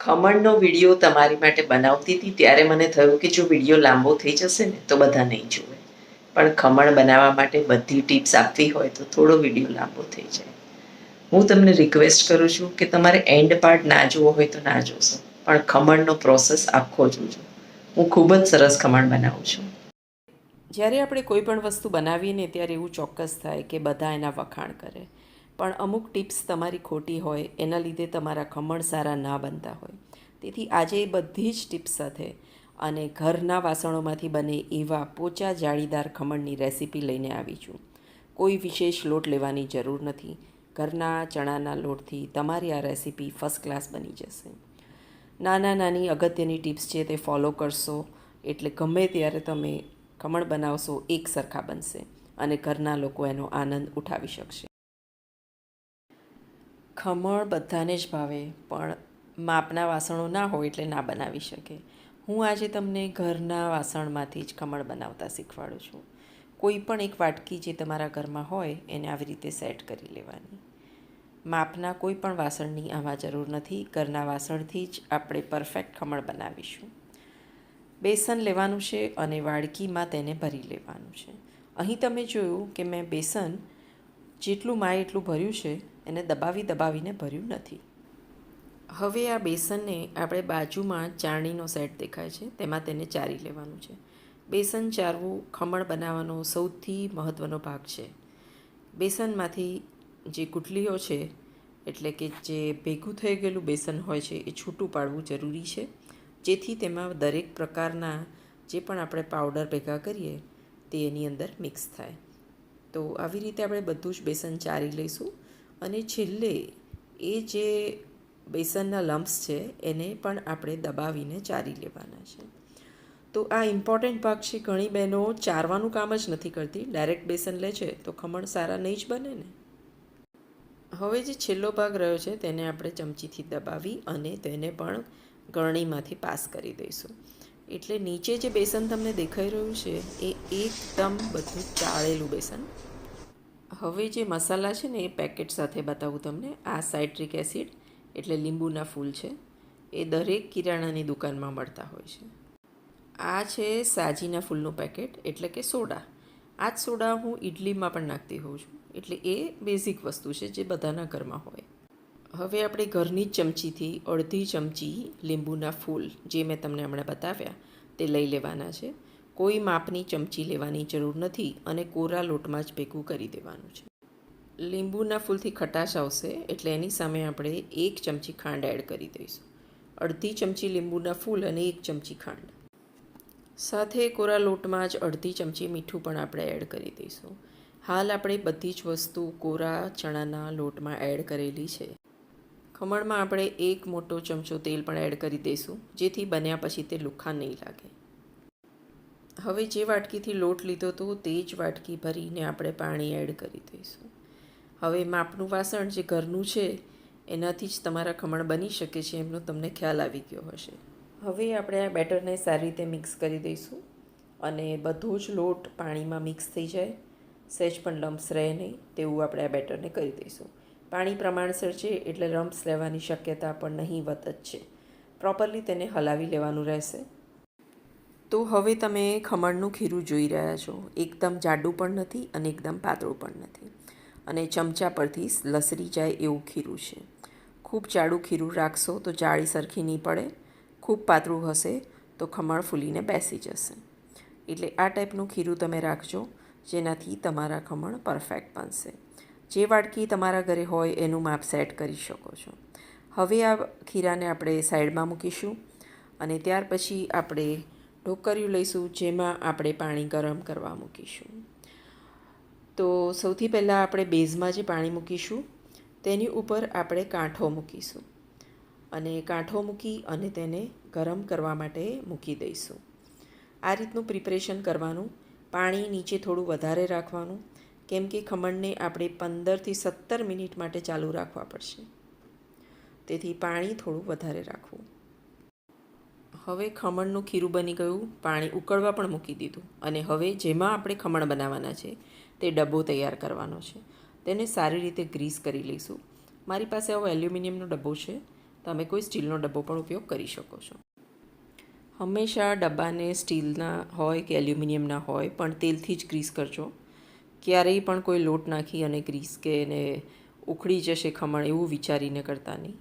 ખમણનો video તમારી માટે બનાવતી હતી, ત્યારે મને થયું કે જો વીડિયો લાંબો થઈ જશે ને, તો બધા નહીં જુએ. પણ ખમણ બનાવવા માટે બધી ટિપ્સ આપવી હોય તો થોડો વીડિયો લાંબો થઈ જાય. હું તમને રિક્વેસ્ટ કરું છું કે તમારે એન્ડ પાર્ટ ના જોવો હોય તો ના જોશો, પણ ખમણનો પ્રોસેસ આખો જોજો. હું ખૂબ જ સરસ ખમણ બનાવું છું. જ્યારે આપણે કોઈ પણ વસ્તુ બનાવીએ ને, ત્યારે એવું ચોક્કસ થાય કે બધા એના વખાણ કરે. પણ અમુક ટિપ્સ તમારી ખોટી હોય, એના લીધે તમારા ખમણ સારા ના બનતા હોય. તેથી આજે એ બધી જ ટિપ્સ સાથે અને ઘરના વાસણોમાંથી બને એવા પોચા જાળીદાર ખમણની રેસીપી લઈને આવી છું. કોઈ વિશેષ લોટ લેવાની જરૂર નથી. ઘરના ચણાના લોટથી તમારી આ રેસીપી ફર્સ્ટ ક્લાસ બની જશે. નાના નાની અગત્યની ટિપ્સ છે તે ફોલો કરશો, એટલે ગમે ત્યારે તમે ખમણ બનાવશો એક સરખા બનશે અને ઘરના લોકો એનો આનંદ ઉઠાવી શકશે. ખમણ બધાને જ ભાવે, પણ માપના વાસણો ના હોય એટલે ના બનાવી શકે. હું આજે તમને ઘરના વાસણમાંથી જ ખમણ બનાવતા શીખવાડું છું. કોઈ પણ એક વાટકી જે તમારા ઘરમાં હોય, એને આવી રીતે સેટ કરી લેવાની. માપના કોઈ પણ વાસણની આમાં જરૂર નથી. ઘરના વાસણથી જ આપણે પરફેક્ટ ખમણ બનાવીશું. બેસન લેવાનું છે અને વાડકીમાં તેને ભરી લેવાનું છે. અહીં તમે જોયું કે મેં બેસન જેટલું માય એટલું ભર્યું છે એને દબાવી દબાવીને ભર્યું નથી. હવે આ બેસનને આપણે બાજુમાં ચારણીનો સેટ દેખાય છે, તેમાં તેને ચારી લેવાનું છે. બેસન ચારવું ખમણ બનાવવાનો સૌથી મહત્ત્વનો ભાગ છે. બેસનમાંથી જે ગુટલીઓ છે, એટલે કે જે ભેગું થઈ ગયેલું બેસન હોય છે, એ છૂટું પાડવું જરૂરી છે. જેથી તેમાં દરેક પ્રકારના જે પણ આપણે પાવડર ભેગા કરીએ, તે એની અંદર મિક્સ થાય. તો આવી રીતે આપણે બધું જ બેસન ચારી લઈશું. અને છેલ્લે એ જે બેસનના લમ્પ્સ છે, એને પણ આપણે દબાવીને ચારી લેવાના છે. તો આ ઇમ્પોર્ટન્ટ ભાગ છે, ઘણી બહેનો ચારવાનું કામ જ નથી કરતી, ડાયરેક્ટ બેસન લે છે, તો ખમણ સારા નહીં જ બને ને? હવે જે છેલ્લો ભાગ રહ્યો છે, તેને આપણે ચમચીથી દબાવી અને તેને પણ ગરણીમાંથી પાસ કરી દઈશું. એટલે નીચે જે બેસન તમને દેખાઈ રહ્યું છે, એ એકદમ બધું ચાળેલું બેસન. હવે જે મસાલા છે ને એ પેકેટ સાથે બતાવું તમને. આ સાઇટ્રિક એસિડ એટલે લીંબુના ફૂલ છે. એ દરેક કિરાણાની દુકાનમાં મળતા હોય છે. આ છે સાજીના ફૂલનું પેકેટ એટલે કે સોડા. આ જ સોડા હું ઇડલીમાં પણ નાખતી હોઉં છું. એટલે એ બેઝિક વસ્તુ છે જે બધાના ઘરમાં હોય. હવે આપણે ઘરની જ ચમચીથી અડધી ચમચી લીંબુના ફૂલ જે મેં તમને હમણાં બતાવ્યા, તે લઈ લેવાના છે. કોઈ માપની ચમચી લેવાની જરૂર નથી અને કોરા લોટમાં જ ભેગું કરી દેવાનું છે. લીંબુના ફૂલથી ખટાશ આવશે એટલે એની સામે આપણે એક ચમચી ખાંડ એડ કરી દઈશું. અડધી ચમચી લીંબુના ફૂલ અને એક ચમચી ખાંડ. સાથે કોરા લોટમાં જ અડધી ચમચી મીઠું પણ આપણે એડ કરી દઈશું. હાલ આપણે બધી જ વસ્તુ કોરા ચણાના લોટમાં એડ કરેલી છે. ખમણમાં આપણે એક મોટો ચમચો તેલ પણ એડ કરી દઈશું, જેથી બન્યા પછી તે લુખ્ખા નહીં લાગે. હવે જે વાટકીથી લોટ લીધો હતો તે જ વાટકી ભરીને આપણે પાણી એડ કરી દઈશું. હવે માપનું વાસણ જે ઘરનું છે, એનાથી જ તમારા ખમણ બની શકે છે એમનો તમને ખ્યાલ આવી ગયો હશે. હવે આપણે આ બેટરને સારી રીતે મિક્સ કરી દઈશું અને બધો જ લોટ પાણીમાં મિક્સ થઈ જાય. સહેજ પણ લમ્સ રહે નહીં તેવું આપણે આ બેટરને કરી દઈશું. પાણી પ્રમાણસર છે એટલે લમ્સ રહેવાની શક્યતા પણ નહીંવત જ છે. પ્રોપરલી તેને હલાવી લેવાનું રહેશે. તો હવે તમે ખમણનું ખીરું જોઈ રહ્યા છો. એકદમ જાડું પણ નથી અને એકદમ પાતળું પણ નથી. અને ચમચા પરથી લસરી જાય એવું ખીરું છે. ખૂબ જાડું ખીરું રાખશો તો જાળી સરખી નહીં પડે. ખૂબ પાતળું હશે તો ખમણ ફૂલીને બેસી જશે. એટલે આ ટાઈપનું ખીરું તમે રાખજો, જેનાથી તમારા ખમણ પરફેક્ટ બનશે. જે વાડકી તમારા ઘરે હોય એનું માપ સેટ કરી શકો છો. હવે આ ખીરાને આપણે સાઈડમાં મૂકીશું અને ત્યાર પછી આપણે ઢોકરિયું લઈશું, જેમાં આપણે પાણી ગરમ કરવા મૂકીશું. તો સૌથી પહેલાં આપણે બેઝમાં જે પાણી મૂકીશું, તેની ઉપર આપણે કાંઠો મૂકીશું. અને કાંઠો મૂકી અને તેને ગરમ કરવા માટે મૂકી દઈશું. આ રીતનું પ્રિપરેશન કરવાનું, પાણી નીચે થોડું વધારે રાખવાનું, કેમ કે ખમણને આપણે પંદરથી સત્તર મિનિટ માટે ચાલુ રાખવા પડશે. તેથી પાણી થોડું વધારે રાખવું. હવે ખમણનું ખીરું બની ગયું, પાણી ઉકળવા પણ મૂકી દીધું અને હવે જેમાં આપણે ખમણ બનાવવાના છે તે ડબ્બો તૈયાર કરવાનો છે. તેને સારી રીતે ગ્રીસ કરી લઈશું. મારી પાસે આવો એલ્યુમિનિયમનો ડબ્બો છે. તમે કોઈ સ્ટીલનો ડબ્બો પણ ઉપયોગ કરી શકો છો. હંમેશા ડબ્બાને સ્ટીલના હોય કે એલ્યુમિનિયમના હોય, પણ તેલથી જ ગ્રીસ કરજો. ક્યારેય પણ કોઈ લોટ નાખી અને ગ્રીસ કે એને ઉખડી જશે ખમણ એવું વિચારીને કરતા નહીં.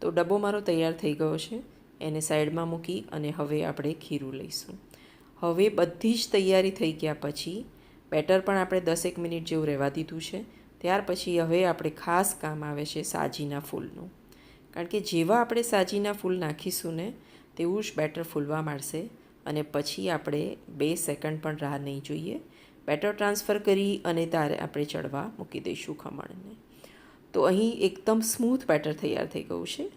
તો ડબ્બો મારો તૈયાર થઈ ગયો છે. એને સાઈડમાં મૂકી અને હવે આપણે ખીરું લઈશું. હવે બધી જ તૈયારી થઈ ગયા પછી બેટર પણ આપણે દસેક મિનિટ જેવું રહેવા દીધું છે. ત્યાર પછી હવે આપણે ખાસ કામ આવે છે સાજીના ફૂલનું. કારણ કે જેવા આપણે સાજીના ફૂલ નાખીશું ને તેવું જ બેટર ફૂલવા માંડશે અને પછી આપણે બે સેકન્ડ પણ રાહ નહીં જોઈએ. બેટર ટ્રાન્સફર કરી અને તારે આપણે ચડવા મૂકી દઈશું ખમણને. તો અહીં એકદમ સ્મૂથ બેટર તૈયાર થઈ ગયું છે.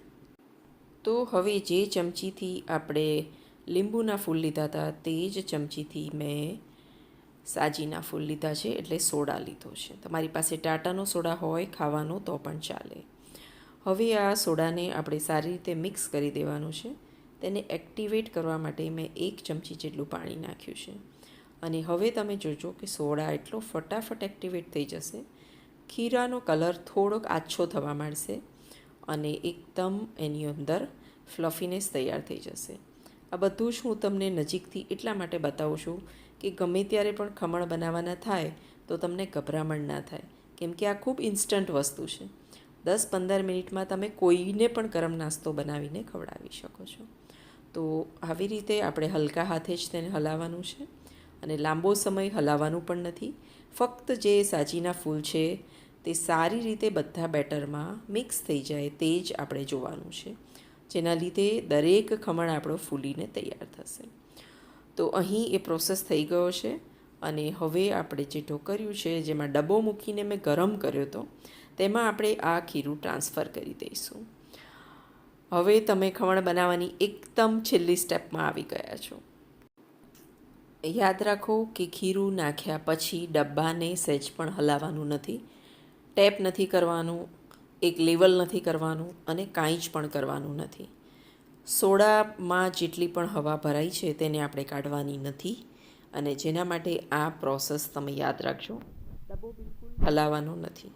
તો હવે જે ચમચીથી આપણે લીંબુના ફૂલ લીધા હતા તે જ ચમચીથી મેં સાજીના ફૂલ લીધા છે એટલે સોડા લીધો છે. તમારી પાસે ટાટાનો સોડા હોય, ખાવાનો તો પણ ચાલે. હવે આ સોડાને આપણે સારી રીતે મિક્સ કરી દેવાનું છે. તેને એક્ટિવેટ કરવા માટે મેં એક ચમચી જેટલું પાણી નાખ્યું છે. અને હવે તમે જોજો કે સોડા એટલો ફટાફટ એક્ટિવેટ થઈ જશે. ખીરાનો કલર થોડોક આછો થવા માંડશે. અને એકદમ એની અંદર ફ્લફીનેસ તૈયાર થઈ જશે. આ બધું જ હું તમને નજીકથી એટલા માટે બતાવું છું કે ગમે ત્યારે પણ ખમણ બનાવવાના થાય તો તમને ગભરામણ ના થાય. કેમ કે આ ખૂબ ઇન્સ્ટન્ટ વસ્તુ છે. દસ પંદર મિનિટમાં તમે કોઈને પણ ગરમ નાસ્તો બનાવીને ખવડાવી શકો છો. તો આવી રીતે આપણે હલકા હાથે જ તેને હલાવવાનું છે અને લાંબો સમય હલાવવાનું પણ નથી. ફક્ત જે સાજીના ફૂલ છે તે સારી રીતે બધા બેટરમાં મિક્સ થઈ જાય તે જ આપણે જોવાનું છે. જેના લીધે દરેક ખમણ આપણો ફૂલીને તૈયાર થશે. તો અહીં એ પ્રોસેસ થઈ ગયો છે અને હવે આપણે જે ઢોકર્યું છે, જેમાં ડબ્બો મૂકીને મેં ગરમ કર્યો હતો તેમાં આપણે આ ખીરું ટ્રાન્સફર કરી દઈશું. હવે તમે ખમણ બનાવવાની એકદમ છેલ્લી સ્ટેપમાં આવી ગયા છો. યાદ રાખો કે ખીરું નાખ્યા પછી ડબ્બાને સહેજ પણ હલાવવાનું નથી. ટેપ નથી કરવાનું, એક લેવલ નથી કરવાનું અને કાંઈ જ પણ કરવાનું નથી. સોડામાં જેટલી પણ હવા ભરાઈ છે તેને આપણે કાઢવાની નથી અને જેના માટે આ પ્રોસેસ તમે યાદ રાખજો. ડબ્બો બિલકુલ હલાવવાનો નથી.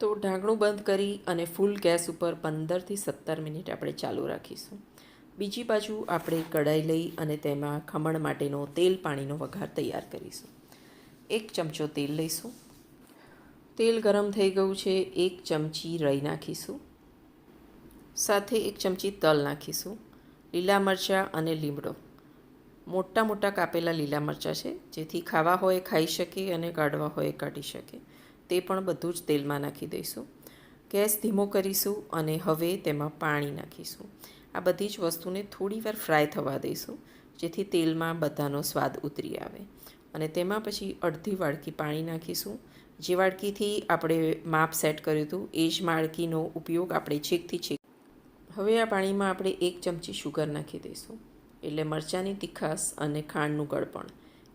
તો ઢાંકણું બંધ કરી અને ફૂલ ગેસ ઉપર પંદરથી સત્તર મિનિટ આપણે ચાલુ રાખીશું. બીજી બાજુ આપણે કઢાઈ લઈ અને તેમાં ખમણ માટેનો તેલ પાણીનો વઘાર તૈયાર કરીશું. એક ચમચો તેલ લઈશું. તેલ ગરમ થઈ ગયું છે, એક ચમચી રઈ નાખીશું. સાથે એક ચમચી તલ નાખીશું, લીલા મરચાં અને લીમડો. મોટા મોટા કાપેલા લીલા મરચાં છે, જેથી ખાવા હોય, ખાઈ શકે અને કાઢવા હોય, કાઢી શકે. તે પણ બધું જ તેલમાં નાખી દઈશું. ગેસ ધીમો કરીશું અને હવે તેમાં પાણી નાખીશું. આ બધી જ વસ્તુને થોડીવાર ફ્રાય થવા દઈશું, જેથી તેલમાં બધાનો સ્વાદ ઉતરી આવે. અને તેમાં પછી અડધી વાડકી પાણી નાખીશું. જે વાડકીથી આપણે માપ સેટ કર્યું હતું, એ જ માળકીનો ઉપયોગ આપણે છેકથી છેક. હવે આ પાણીમાં આપણે એક ચમચી શુગર નાખી દઈશું. એટલે મરચાંની તીખાસ અને ખાંડનું ગળપણ.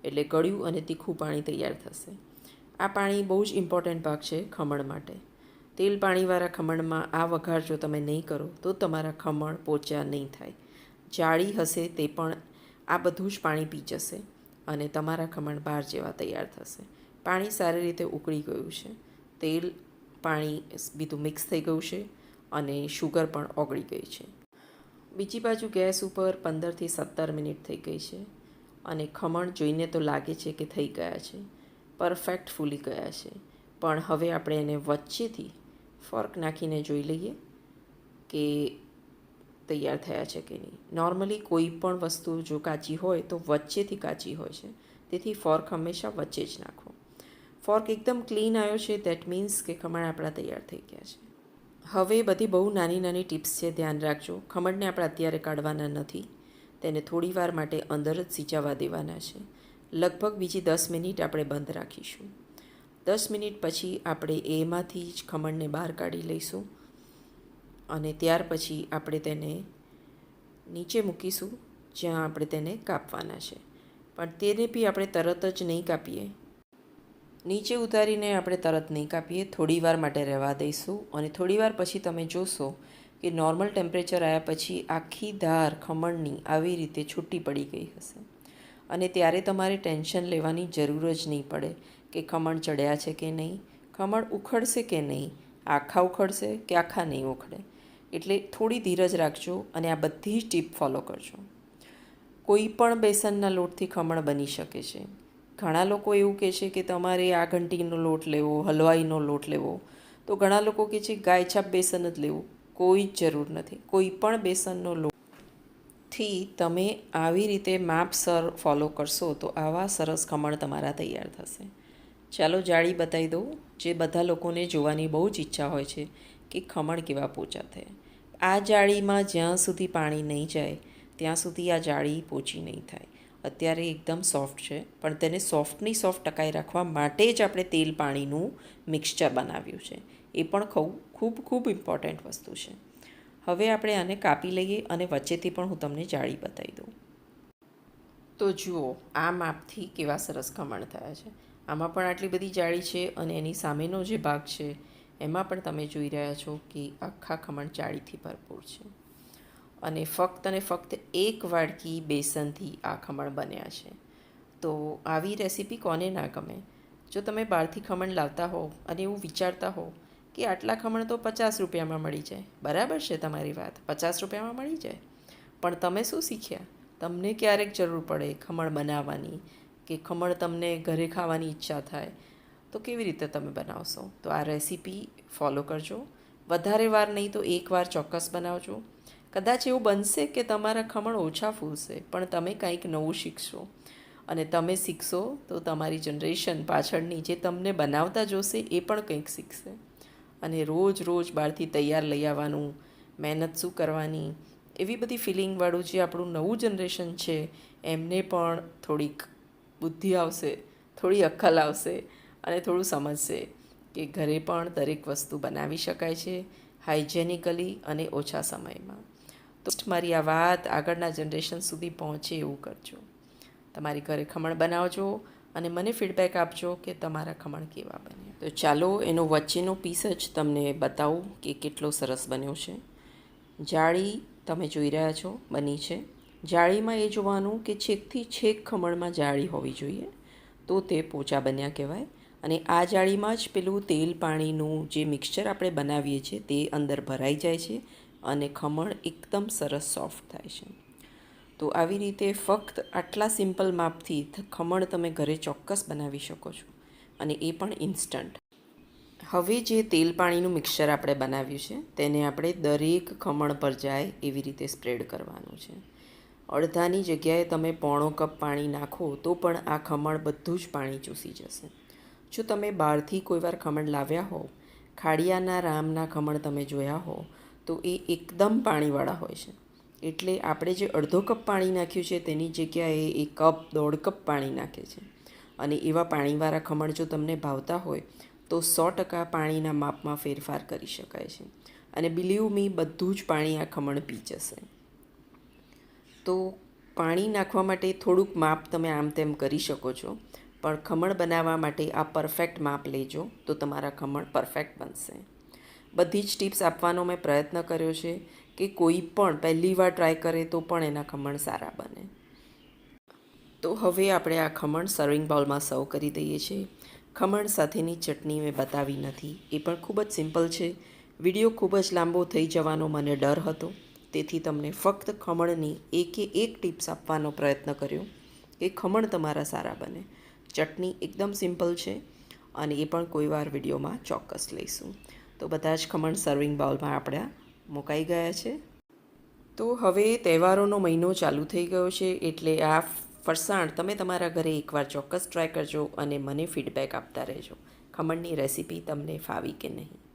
એટલે ગળ્યું અને તીખું પાણી તૈયાર થશે. આ પાણી બહુ જ ઇમ્પોર્ટન્ટ ભાગ છે ખમણ માટે. તેલ પાણીવાળા ખમણમાં આ વઘાર જો તમે નહીં કરો, તો તમારા ખમણ પોચા નહીં થાય. જાળી હશે તે પણ આ બધું જ પાણી પી જશે અને તમારા ખમણ બહાર જેવા તૈયાર થશે. પાણી સારી રીતે ઉકળી ગયું છે. તેલ પાણી બીજું મિક્સ થઈ ગયું છે અને શુગર પણ ઓગળી ગઈ છે. બીજી બાજુ ગેસ ઉપર પંદરથી સત્તર મિનિટ થઈ ગઈ છે અને ખમણ જોઈને તો લાગે છે કે થઈ ગયા છે. પરફેક્ટ ફૂલી ગયા છે. પણ હવે આપણે એને વચ્ચેથી ફોર્ક નાખીને જોઈ લઈએ કે તૈયાર થયા છે કે નહીં. નોર્મલી કોઈ પણ વસ્તુ જો કાચી હોય તો વચ્ચેથી કાચી હોય છે. તેથી ફોર્ક હંમેશા વચ્ચે જ નાખો. ફોર્ક એકદમ ક્લીન આવ્યો છે દેટ મીન્સ કે ખમણ આપણા તૈયાર થઈ ગયા છે. હવે બધી બહુ નાની નાની ટિપ્સ છે, ધ્યાન રાખજો. ખમણને આપણે અત્યારે કાઢવાના નથી. તેને થોડી વાર માટે અંદર જ સિંચાવા દેવાના છે. લગભગ બીજી દસ મિનિટ આપણે બંધ રાખીશું. દસ મિનિટ પછી આપણે એમાંથી જ ખમણને બહાર કાઢી લઈશું અને ત્યાર પછી આપણે તેને નીચે મૂકીશું, જ્યાં આપણે તેને કાપવાના છે. પણ તેને બી આપણે તરત જ નહીં કાપીએ. નીચે ઉતારીને આપણે તરત નહીં કાપીએ થોડીવાર માટે રહેવા દઈશું અને થોડીવાર પછી તમે જોશો કે નોર્મલ ટેમ્પરેચર આવ્યા પછી આખી ધાર ખમણની આવી રીતે છૂટી પડી ગઈ હશે. અને ત્યારે તમારે ટેન્શન લેવાની જરૂર જ નહીં પડે કે ખમણ ચડ્યા છે કે નહીં, ખમણ ઉખડશે કે નહીં, આખા ઉખડશે કે આખા નહીં ઉખડે. એટલે થોડી ધીરજ રાખજો અને આ બધી જ ટીપ ફોલો કરજો. કોઈ પણ બેસનના લોટથી ખમણ બની શકે છે. ઘણા લોકો એવું કહે છે કે તમારે આ ઘંટીનો લોટ લેવો, હલવાઈનો લોટ લેવો. તો ઘણા લોકો કહે છે, ગાયછાપ બેસન જ લેવું. કોઈ જ જરૂર નથી. કોઈ પણ બેસનનો લોટથી તમે આવી રીતે માપસર ફોલો કરશો તો આવા સરસ ખમણ તમારા તૈયાર થશે. ચાલો જાળી બતાવી દઉં. જે બધા લોકોને જોવાની બહુ જ ઈચ્છા હોય છે કે ખમણ કેવા પોચા થાય. આ જાળીમાં જ્યાં સુધી પાણી નહીં જાય, ત્યાં સુધી આ જાળી પોચી નહીં થાય. અત્યારે એકદમ સોફ્ટ છે, પણ તેને સોફ્ટની સોફ્ટ ટકાઈ રાખવા માટે જ આપણે તેલ પાણીનું મિક્સચર બનાવ્યું છે. એ પણ ખૂબ ખૂબ ખૂબ ઇમ્પોર્ટન્ટ વસ્તુ છે. હવે આપણે આને કાપી લઈએ અને વચ્ચેથી પણ હું તમને જાળી બતાવી દઉં. તો જુઓ, આ માપથી કેવા સરસ ખમણ થયા છે. આમાં પણ આટલી બધી જાળી છે અને એની સામેનો જે ભાગ છે, એમાં પણ તમે જોઈ રહ્યા છો કે આખા ખમણ જાળીથી ભરપૂર છે. અને ફક્ત અને ફક્ત એક વાડકી બેસનથી આ ખમણ બન્યા છે. તો આવી રેસીપી કોને ના ગમે? જો તમે બહારથી ખમણ લાવતા હો અને એવું વિચારતા હો કે આટલા ખમણ તો પચાસ રૂપિયામાં મળી જાય, બરાબર છે તમારી વાત, પચાસ રૂપિયામાં મળી જાય. પણ તમે શું શીખ્યા? તમને ક્યારેક જરૂર પડે ખમણ બનાવવાની, કે ખમણ તમને ઘરે ખાવાની ઈચ્છા થાય, તો કેવી રીતે તમે બનાવશો? તો આ રેસીપી ફોલો કરજો. વધારે વાર નહીં તો એકવાર ચોક્કસ બનાવજો. કદાચ એવું બનશે કે તમારા ખમણ ઓછા ફૂલશે, પણ તમે કંઈક નવું શીખશો. અને તમે શીખશો તો તમારી જનરેશન પાછળની જે તમને બનાવતા જોશે એ પણ કંઈક શીખશે. અને રોજ રોજ બહારથી તૈયાર લઈ આવવાનું, મહેનત શું કરવાની, એવી બધી ફિલિંગવાળું જે આપણું નવું જનરેશન છે, એમને પણ થોડીક બુદ્ધિ આવશે, થોડી અક્કલ આવશે અને થોડું સમજશે કે ઘરે પણ દરેક વસ્તુ બનાવી શકાય છે હાઇજેનિકલી અને ઓછા સમયમાં. તો મારી આ વાત આગળના જનરેશન સુધી પહોંચે એવું કરજો. તમારી ઘરે ખમણ બનાવજો અને મને ફીડબેક આપજો કે તમારા ખમણ કેવા બન્યા. તો ચાલો, એનો વચ્ચેનો પીસ જ તમને બતાવું કે કેટલો સરસ બન્યો છે. જાળી તમે જોઈ રહ્યા છો, બની છે. જાળીમાં એ જોવાનું કે છેકથી છેક ખમણમાં જાળી હોવી જોઈએ, તો તે પોચા બન્યા કહેવાય. અને આ જાળીમાં જ પેલું તેલ પાણીનું જે મિક્સચર આપણે બનાવીએ છીએ, તે અંદર ભરાઈ જાય છે. અને ખમણ એકદમ સરસ સોફ્ટ થાય છે. તો આવી રીતે ફક્ત આટલા સિમ્પલ માપથી ખમણ તમે ઘરે ચોક્કસ બનાવી શકો છો અને એ પણ ઇન્સ્ટન્ટ હવે જે તેલ પાણીનું મિક્સર આપણે બનાવ્યું છે, તેને આપણે દરેક ખમણ પર જાય એવી રીતે સ્પ્રેડ કરવાનું છે. અડધાની જગ્યાએ તમે પોણો કપ પાણી નાખો તો પણ આ ખમણ બધું જ પાણી ચૂસી જશે. જો તમે બહારથી કોઈવાર ખમણ લાવ્યા હો ખાડિયાના રામના ખમણ તમે જોયા હો તો એ એકદમ પાણીવાળા હોય છે. એટલે આપણે જે અડધો કપ પાણી નાખ્યું છે, તેની જગ્યાએ એ કપ, દોઢ કપ પાણી નાખે છે. અને એવા પાણીવાળા ખમણ જો તમને ભાવતા હોય, તો સો ટકા પાણીના માપમાં ફેરફાર કરી શકાય છે. અને બિલીવ મી બધું જ પાણી આ ખમણ પી જશે. તો પાણી નાખવા માટે થોડુંક માપ તમે આમ તેમ કરી શકો છો, પણ ખમણ બનાવવા માટે આ પરફેક્ટ માપ લેજો, તો તમારા ખમણ પરફેક્ટ બનશે. બધી જ ટિપ્સ આપવાનો મેં પ્રયત્ન કર્યો છે કે કોઈ પણ પહેલી વાર ટ્રાય કરે તો પણ એના ખમણ સારા બને. તો હવે આપણે આ ખમણ સર્વિંગ બાઉલમાં સર્વ કરી દઈએ છીએ. ખમણ સાથેની ચટણી મેં બતાવી નથી. એ પણ ખૂબ જ સિમ્પલ છે. વીડિયો ખૂબ જ લાંબો થઈ જવાનો મને ડર હતો. તેથી તમને ફક્ત ખમણની એકે એક ટિપ્સ આપવાનો પ્રયત્ન કર્યો કે ખમણ તમારા સારા બને. ચટણી એકદમ સિમ્પલ છે અને એ પણ કોઈ વાર વિડીયોમાં ચોક્કસ લઈશું. તો બધા જ ખમણ સર્વિંગ બાઉલમાં આપણા મુકાઈ ગયા છે. તો હવે તહેવારોનો મહિનો ચાલુ થઈ ગયો છે એટલે આ ફરસાણ તમે તમારા ઘરે એકવાર ચોક્કસ ટ્રાય કરજો અને મને ફીડબેક આપતા રહેજો. ખમણની રેસીપી તમને ફાવી કે નહીં?